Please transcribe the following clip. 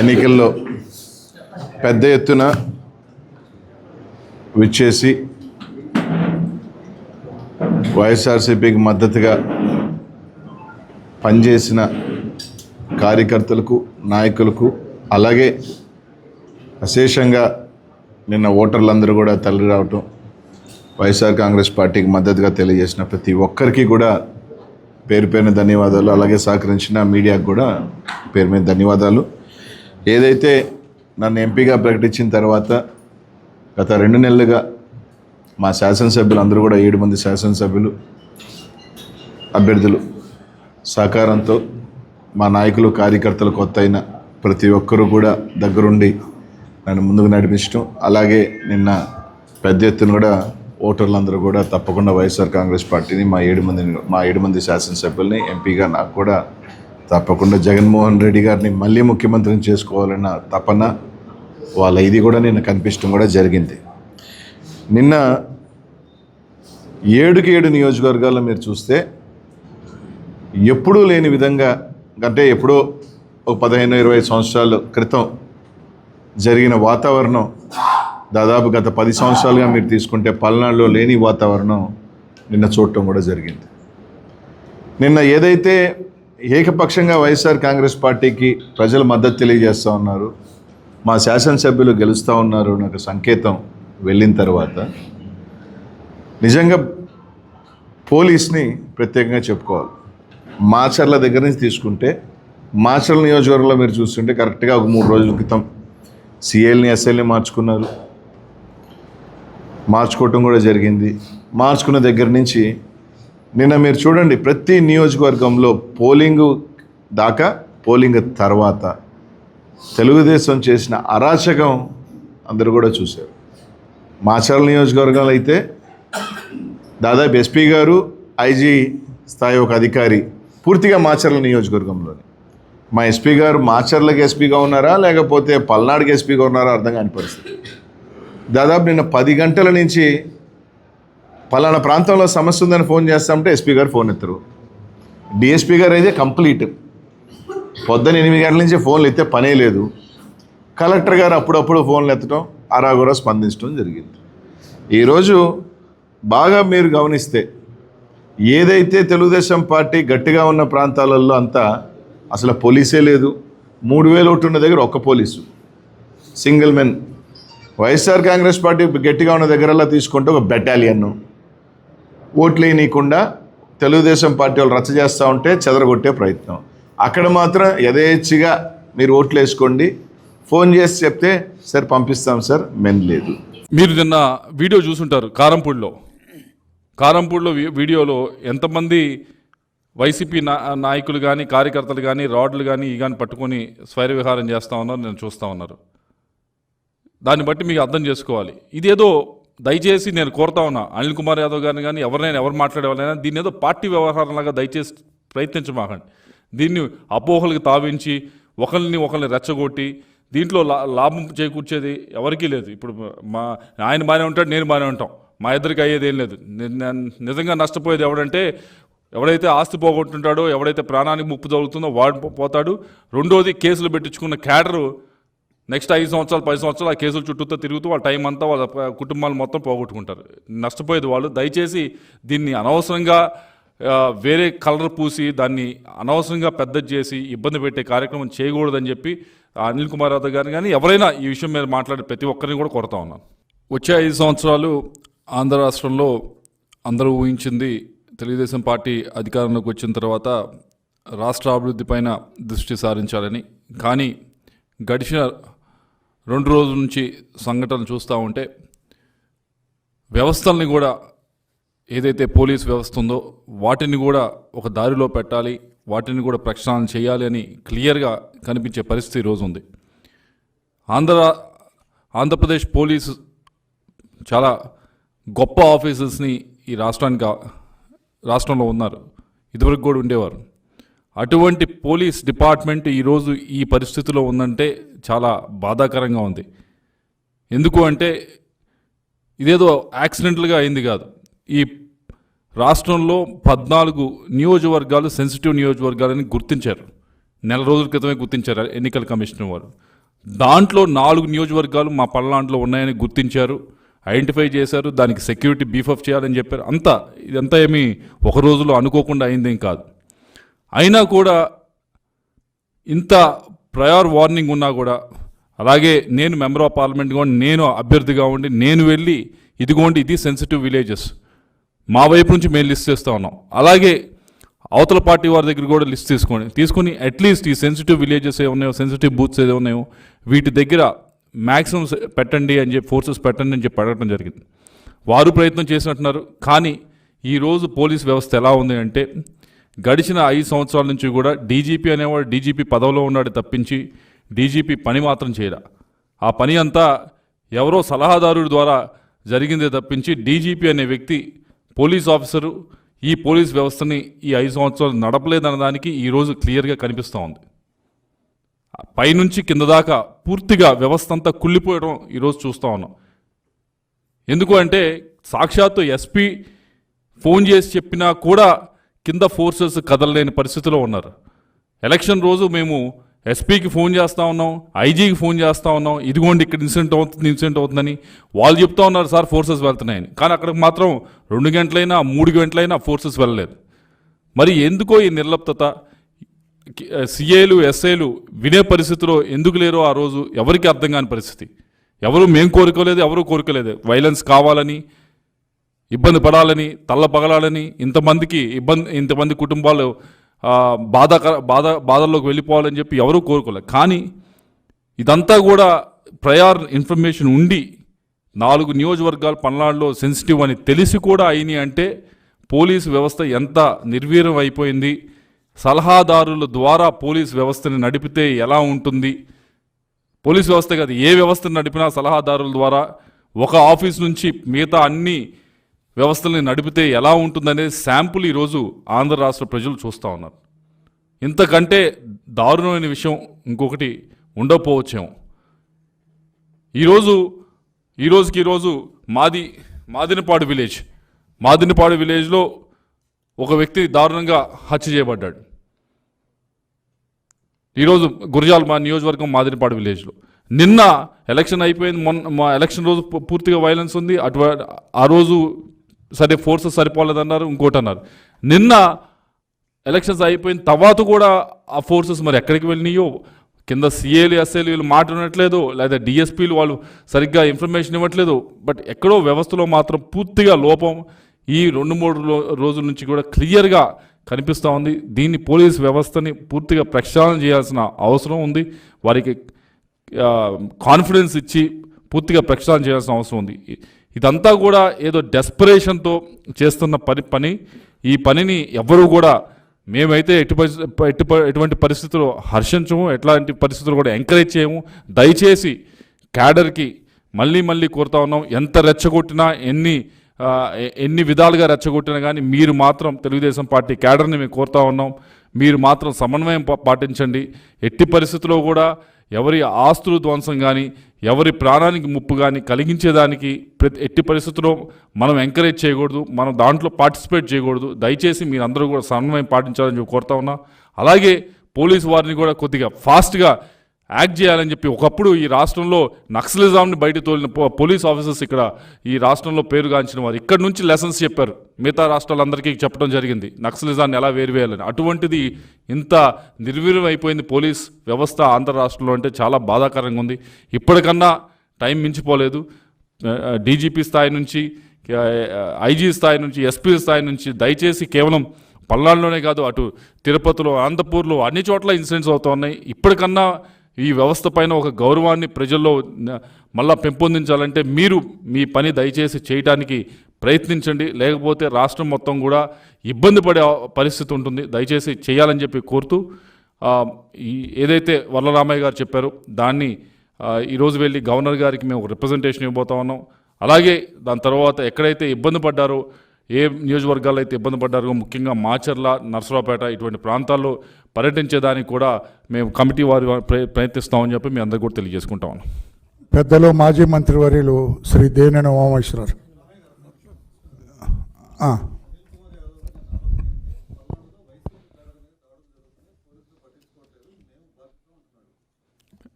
ఎన్నికల్లో పెద్ద ఎత్తున విచ్చేసి వైఎస్ఆర్సీపీకి మద్దతుగా పనిచేసిన కార్యకర్తలకు నాయకులకు అలాగే అశేషంగా నిన్న ఓటర్లందరూ కూడా తల్లి రావటం వైఎస్ఆర్ కాంగ్రెస్ పార్టీకి మద్దతుగా తెలియజేసిన ప్రతి ఒక్కరికి కూడా పేరు పేరున ధన్యవాదాలు. అలాగే సహకరించిన మీడియాకు కూడా పేరు మీద ధన్యవాదాలు. ఏదైతే నన్ను ఎంపీగా ప్రకటించిన తర్వాత గత రెండు నెలలుగా మా శాసనసభ్యులు అందరూ కూడా ఏడు మంది శాసనసభ్యులు అభ్యర్థులు సహకారంతో మా నాయకులు కార్యకర్తలు కొత్త అయిన ప్రతి ఒక్కరూ కూడా దగ్గరుండి నన్ను ముందుకు నడిపించడం అలాగే నిన్న పెద్ద ఎత్తున కూడా ఓటర్లందరూ కూడా తప్పకుండా వైఎస్ఆర్ కాంగ్రెస్ పార్టీని మా ఏడు మంది మా ఏడు మంది శాసనసభ్యుల్ని ఎంపీగా నాకు కూడా తప్పకుండా జగన్మోహన్ రెడ్డి గారిని మళ్ళీ ముఖ్యమంత్రిని చేసుకోవాలన్న తపన వాళ్ళ ఇది కూడా నిన్న కనిపించడం కూడా జరిగింది. నిన్న ఏడుకి ఏడు నియోజకవర్గాల్లో మీరు చూస్తే ఎప్పుడూ లేని విధంగా అంటే ఎప్పుడో ఒక పదిహేను ఇరవై సంవత్సరాల క్రితం జరిగిన వాతావరణం దాదాపు గత పది సంవత్సరాలుగా మీరు తీసుకుంటే పల్నాడులో లేని వాతావరణం నిన్న చూడటం కూడా జరిగింది. నిన్న ఏదైతే ఏకపక్షంగా వైఎస్ఆర్ కాంగ్రెస్ పార్టీకి ప్రజలు మద్దతు తెలియజేస్తూ ఉన్నారు. మా శాసనసభ్యులు గెలుస్తూ ఉన్నారు నాకు సంకేతం వెళ్ళిన తర్వాత. నిజంగా పోలీస్ని ప్రత్యేకంగా చెప్పుకోవాలి. మాచర్ల దగ్గర నుంచి తీసుకుంటే మాచర్ల నియోజకవర్గంలో మీరు చూస్తుంటే కరెక్ట్గా ఒక మూడు రోజుల క్రితం సిఎల్ని ఎస్ఎల్ని మార్చుకున్నారు. మార్చుకోవటం కూడా జరిగింది. మార్చుకున్న దగ్గర నుంచి నిన్న మీరు చూడండి ప్రతి నియోజకవర్గంలో పోలింగ్ దాకా పోలింగ్ తర్వాత తెలుగుదేశం చేసిన అరాచకం అందరూ కూడా చూశారు. మాచర్ల నియోజకవర్గంలో అయితే దాదాపు ఎస్పీ గారు ఐజీ స్థాయి ఒక అధికారి పూర్తిగా మాచర్ల నియోజకవర్గంలోని. మా ఎస్పీ గారు మాచర్లకు ఎస్పీగా ఉన్నారా లేకపోతే పల్నాడుకి ఎస్పీగా ఉన్నారా అర్థం కాని పరిస్థితి. దాదాపు నిన్న పది గంటల నుంచి పలానా ప్రాంతంలో సమస్య ఉందని ఫోన్ చేస్తామంటే ఎస్పీ గారు ఫోన్ ఎత్తరు. డిఎస్పీ గారు అయితే కంప్లీట్. పొద్దున ఎనిమిది గంటల నుంచి ఫోన్లు ఎత్తే పనే లేదు. కలెక్టర్ గారు అప్పుడప్పుడు ఫోన్లు ఎత్తడం అరాగురా స్పందించడం జరిగింది. ఈరోజు బాగా మీరు గమనిస్తే ఏదైతే తెలుగుదేశం పార్టీ గట్టిగా ఉన్న ప్రాంతాలలో అంతా అసలు పోలీసే లేదు. మూడు వేలు ఒకటి ఉన్న దగ్గర ఒక్క police. Single men. YSR Congress party గట్టిగా ఉన్న దగ్గరలా తీసుకుంటే ఒక బెటాలియన్ ఓట్లు తెలుగుదేశం పార్టీ వాళ్ళు రచ్చ చేస్తూ ఉంటే చెదరగొట్టే ప్రయత్నం. అక్కడ మాత్రం యథేచ్ఛగా మీరు ఓట్లు వేసుకోండి. ఫోన్ చేసి చెప్తే సార్ పంపిస్తాం సార్. మెన్ లేదు. మీరు నిన్న వీడియో చూసుంటారు కారంపూడిలో. కారంపూడిలో వీ- వీడియోలో ఎంతమంది వైసీపీ నా నాయకులు కానీ కార్యకర్తలు కానీ రాడ్లు కానీ ఈ కానీ పట్టుకొని స్వైర విహారం చేస్తూ ఉన్నారు నేను చూస్తూ ఉన్నారు. దాన్ని బట్టి మీకు అర్థం చేసుకోవాలి. ఇదేదో దయచేసి నేను కోరుతా ఉన్నా అనిల్ కుమార్ యాదవ్ గారిని కానీ ఎవరినైనా ఎవరు మాట్లాడేవాళ్ళైనా దీన్ని ఏదో పార్టీ వ్యవహారంలాగా దయచేసి ప్రయత్నించమాకండి. దీన్ని అపోహలకు తావించి ఒకరిని ఒకరిని రెచ్చగొట్టి దీంట్లో లా లాభం చేకూర్చేది ఎవరికీ లేదు. ఇప్పుడు మా ఆయన బాగానే ఉంటాడు నేను బాగానే ఉంటాం. మా ఇద్దరికి అయ్యేది ఏం లేదు. నిజంగా నష్టపోయేది ఎవడంటే ఎవడైతే ఆస్తి పోగొట్టుంటాడో ఎవడైతే ప్రాణానికి ముప్పు జరుగుతుందో వాడు పోతాడు. రెండోది కేసులు పెట్టించుకున్న క్యాడరు నెక్స్ట్ ఐదు సంవత్సరాలు పది సంవత్సరాలు ఆ కేసుల చుట్టూతో తిరుగుతూ వాళ్ళ టైం అంతా వాళ్ళ కుటుంబాలు మొత్తం పోగొట్టుకుంటారు. నష్టపోయేది వాళ్ళు. దయచేసి దీన్ని అనవసరంగా వేరే కలర్ పూసి దాన్ని అనవసరంగా పెద్ద చేసి ఇబ్బంది పెట్టే కార్యక్రమం చేయకూడదని చెప్పి అనిల్ కుమార్ యాదవ్ గారిని కానీ ఎవరైనా ఈ విషయం మీద మాట్లాడే ప్రతి ఒక్కరిని కూడా కొడతా ఉన్నాను. వచ్చే ఐదు సంవత్సరాలు ఆంధ్ర రాష్ట్రంలో అందరూ ఊహించింది తెలుగుదేశం పార్టీ అధికారంలోకి వచ్చిన తర్వాత రాష్ట్ర అభివృద్ధి పైన దృష్టి సారించాలని. కానీ గడిచిన రెండు రోజుల నుంచి సంఘటనలు చూస్తూ ఉంటే వ్యవస్థల్ని కూడా ఏదైతే పోలీస్ వ్యవస్థ ఉందో వాటిని కూడా ఒక దారిలో పెట్టాలి వాటిని కూడా ప్రక్షాళన చేయాలి అని క్లియర్గా కనిపించే పరిస్థితి ఈరోజు ఉంది. ఆంధ్ర ఆంధ్రప్రదేశ్ పోలీసు చాలా గొప్ప ఆఫీసర్స్ని ఈ రాష్ట్రానికి రాష్ట్రంలో ఉన్నారు. ఇదివరకు కూడా ఉండేవారు. అటువంటి పోలీస్ డిపార్ట్మెంట్ ఈరోజు ఈ పరిస్థితిలో ఉందంటే చాలా బాధాకరంగా ఉంది. ఎందుకు అంటే ఇదేదో యాక్సిడెంటల్గా అయింది కాదు. ఈ రాష్ట్రంలో పద్నాలుగు నియోజకవర్గాలు సెన్సిటివ్ నియోజకవర్గాలని గుర్తించారు. నెల రోజుల క్రితమే గుర్తించారు ఎన్నికల కమిషనర్ వారు. దాంట్లో నాలుగు నియోజకవర్గాలు మా పల్నాడులో ఉన్నాయని గుర్తించారు ఐడెంటిఫై చేశారు దానికి సెక్యూరిటీ బీఫప్ చేయాలని చెప్పారు. అంతా ఇదంతా ఏమీ ఒక రోజులో అనుకోకుండా అయిందేం కాదు. అయినా కూడా ఇంత ప్రయర్ వార్నింగ్ ఉన్నా కూడా అలాగే నేను మెంబర్ ఆఫ్ పార్లమెంట్గా ఉండి నేను అభ్యర్థిగా ఉండి నేను వెళ్ళి ఇదిగోండి ఇది సెన్సిటివ్ విలేజెస్ మా వైపు నుంచి మేము లిస్ట్ చేస్తూ ఉన్నాం. అలాగే అవతల పార్టీ వారి దగ్గర కూడా లిస్ట్ తీసుకోండి తీసుకుని అట్లీస్ట్ ఈ సెన్సిటివ్ విలేజెస్ ఏ ఉన్నాయో సెన్సిటివ్ బూత్స్ ఏదో ఉన్నాయో వీటి దగ్గర మ్యాక్సిమం పెట్టండి అని చెప్పి ఫోర్సెస్ పెట్టండి అని చెప్పి అడగడం జరిగింది. వారు ప్రయత్నం చేసినట్టున్నారు. కానీ ఈరోజు పోలీస్ వ్యవస్థ ఎలా ఉంది అంటే గడిచిన ఐదు సంవత్సరాల నుంచి కూడా డీజీపీ అనేవాడు డీజీపీ పదవిలో ఉన్నాడు తప్పించి డీజీపీ పని మాత్రం చేయరా ఆ పని అంతా ఎవరో సలహాదారుడి ద్వారా జరిగిందే తప్పించి డీజీపీ అనే వ్యక్తి పోలీస్ ఆఫీసరు ఈ పోలీస్ వ్యవస్థని ఈ ఐదు సంవత్సరాలు నడపలేదన్న దానికి ఈరోజు క్లియర్గా కనిపిస్తూ ఉంది. పైనుంచి కింద దాకా పూర్తిగా వ్యవస్థ అంతా కుళ్ళిపోయడం ఈరోజు చూస్తూ ఉన్నాం. ఎందుకు అంటే సాక్షాత్తు ఎస్పీ ఫోన్ చేసి చెప్పినా కూడా కింద ఫోర్సెస్ కదలలేని పరిస్థితిలో ఉన్నారు. ఎలక్షన్ రోజు మేము ఎస్పీకి ఫోన్ చేస్తూ ఉన్నాం ఐజీకి ఫోన్ చేస్తూ ఉన్నాం. ఇదిగోండి ఇక్కడ ఇన్సిడెంట్ అవుతుంది ఇన్సిడెంట్ అవుతుందని వాళ్ళు చెప్తా ఉన్నారు సార్ ఫోర్సెస్ వెళ్తున్నాయని. కానీ అక్కడికి మాత్రం రెండు గంటలైనా మూడు గంటలైనా ఫోర్సెస్ వెళ్ళలేదు. మరి ఎందుకో ఈ నిర్లప్తత? సిఏలు ఎస్ఐలు వినే పరిస్థితిలో ఎందుకు లేరో ఆ రోజు ఎవరికి అర్థం కాని పరిస్థితి. ఎవరు మేము కోరుకోలేదు ఎవరు కోరుకోలేదు. వైలెన్స్ కావాలని ఇబ్బంది పడాలని తల్లపగలాలని ఇంతమందికి ఇబ్బంది ఇంతమంది కుటుంబాలు బాధాకర బాధ బాధల్లోకి వెళ్ళిపోవాలని చెప్పి ఎవరూ కోరుకోలేదు కానీ ఇదంతా కూడా ప్రయార్ ఇన్ఫర్మేషన్ ఉండి నాలుగు నియోజకవర్గాలు పల్నాడులో సెన్సిటివ్ అని తెలిసి కూడా అయిని అంటే పోలీసు వ్యవస్థ ఎంత నిర్వీర్యం అయిపోయింది సలహాదారుల ద్వారా పోలీస్ వ్యవస్థని నడిపితే ఎలా ఉంటుంది పోలీస్ వ్యవస్థ కాదు ఏ వ్యవస్థను నడిపినా సలహాదారుల ద్వారా ఒక ఆఫీస్ నుంచి మిగతా అన్ని వ్యవస్థల్ని నడిపితే ఎలా ఉంటుందనే శాంపుల్ ఈరోజు ఆంధ్ర రాష్ట్ర ప్రజలు చూస్తూ ఉన్నారు. ఇంతకంటే దారుణమైన విషయం ఇంకొకటి ఉండకపోవచ్చేమో. ఈరోజు ఈరోజుకి ఈరోజు మాది మాదినపాడు విలేజ్. మాదినపాడు విలేజ్లో ఒక వ్యక్తి దారుణంగా హత్య చేయబడ్డాడు. ఈరోజు గురజాల్ మా నియోజకవర్గం మాదిరిపాడు విలేజ్లో. నిన్న ఎలక్షన్ అయిపోయింది మొన్న మా ఎలక్షన్ రోజు పూర్తిగా వైలెన్స్ ఉంది. అటు ఆ రోజు సరే ఫోర్సెస్ సరిపోలేదన్నారు ఇంకోటి అన్నారు నిన్న ఎలక్షన్స్ అయిపోయిన తర్వాత కూడా ఆ ఫోర్సెస్ మరి ఎక్కడికి వెళ్ళినాయో? కింద సీఏలు ఎస్ఏలు వీళ్ళు మాట్లాడట్లేదు లేదా డిఎస్పీలు వాళ్ళు సరిగ్గా ఇన్ఫర్మేషన్ ఇవ్వట్లేదు. బట్ ఎక్కడో వ్యవస్థలో మాత్రం పూర్తిగా లోపం ఈ రెండు మూడు రోజుల నుంచి కూడా క్లియర్గా కనిపిస్తూ ఉంది. దీన్ని పోలీస్ వ్యవస్థని పూర్తిగా ప్రక్షాళన చేయాల్సిన అవసరం ఉంది. వారికి కాన్ఫిడెన్స్ ఇచ్చి పూర్తిగా ప్రక్షాళన చేయాల్సిన అవసరం ఉంది. ఇదంతా కూడా ఏదో డెస్పరేషన్తో చేస్తున్న పని పని. ఈ పనిని ఎవరూ కూడా మేమైతే ఎటు ఎటు ఎటువంటి పరిస్థితుల్లో హర్షించము ఎట్లాంటి పరిస్థితులు కూడా ఎంకరేజ్ చేయము. దయచేసి క్యాడర్కి మళ్ళీ మళ్ళీ కోరుతా ఉన్నాం. ఎంత రెచ్చగొట్టినా ఎన్ని ఎన్ని విధాలుగా రెచ్చగొట్టినా కానీ మీరు మాత్రం తెలుగుదేశం పార్టీ క్యాడర్ని మేము కోరుతా ఉన్నాం. మీరు మాత్రం సమన్వయం పాటించండి. ఎట్టి పరిస్థితుల్లో కూడా ఎవరి ఆస్తులు ధ్వంసం కానీ ఎవరి ప్రాణానికి ముప్పు కానీ కలిగించేదానికి ప్రతి ఎట్టి పరిస్థితుల్లో మనం ఎంకరేజ్ చేయకూడదు మనం దాంట్లో పార్టిసిపేట్ చేయకూడదు. దయచేసి మీరందరూ కూడా సమన్వయం పాటించాలని చెప్పి కోరుతా ఉన్నా. అలాగే పోలీసు వారిని కూడా కొద్దిగా ఫాస్ట్గా యాక్ట్ చేయాలని చెప్పి ఒకప్పుడు ఈ రాష్ట్రంలో నక్సలిజాంని బయట తోలిన పో- పోలీస్ ఆఫీసర్స్ ఇక్కడ ఈ రాష్ట్రంలో పేరుగాంచిన వారు ఇక్కడ నుంచి లెసన్స్ చెప్పారు. మిగతా రాష్ట్రాలందరికీ చెప్పడం జరిగింది. నక్సలిజాన్ని ఎలా వేరువేయాలని. అటువంటిది ఇంత నిర్వీర్యం అయిపోయింది పోలీస్ వ్యవస్థ ఆంధ్ర రాష్ట్రంలో అంటే చాలా బాధాకరంగా ఉంది. ఇప్పటికన్నా టైం మించిపోలేదు. డీజీపీ స్థాయి నుంచి ఐజీ స్థాయి నుంచి ఎస్పీ స్థాయి నుంచి దయచేసి కేవలం పల్నాడులోనే కాదు అటు తిరుపతిలో అనంతపూర్లో అన్ని చోట్ల ఇన్సిడెంట్స్ అవుతూ ఉన్నాయి. ఇప్పటికన్నా ఈ వ్యవస్థ పైన ఒక గౌరవాన్ని ప్రజల్లో మళ్ళా పెంపొందించాలంటే మీరు మీ పని దయచేసి చేయటానికి ప్రయత్నించండి. లేకపోతే రాష్ట్రం మొత్తం కూడా ఇబ్బంది పడే పరిస్థితి ఉంటుంది. దయచేసి చేయాలని చెప్పి కోరుతూ ఏదైతే వరలరామయ్య గారు చెప్పారో దాన్ని ఈరోజు వెళ్ళి గవర్నర్ గారికి మేము రిప్రజెంటేషన్ ఇవ్వబోతా ఉన్నాం. అలాగే దాని తర్వాత ఎక్కడైతే ఇబ్బంది పడ్డారో ఏ నియోజకవర్గాల్లో అయితే ఇబ్బంది పడ్డారో ముఖ్యంగా మాచర్ల నర్సరావుపేట ఇటువంటి ప్రాంతాల్లో పర్యటించేదానికి కూడా మేము కమిటీ వారి ప్రయత్నిస్తామని చెప్పి మీ అందరికీ కూడా తెలియజేసుకుంటాం పెద్దలు మాజీ మంత్రివర్యులు శ్రీ దేవినేని ఉమామేశ్వర్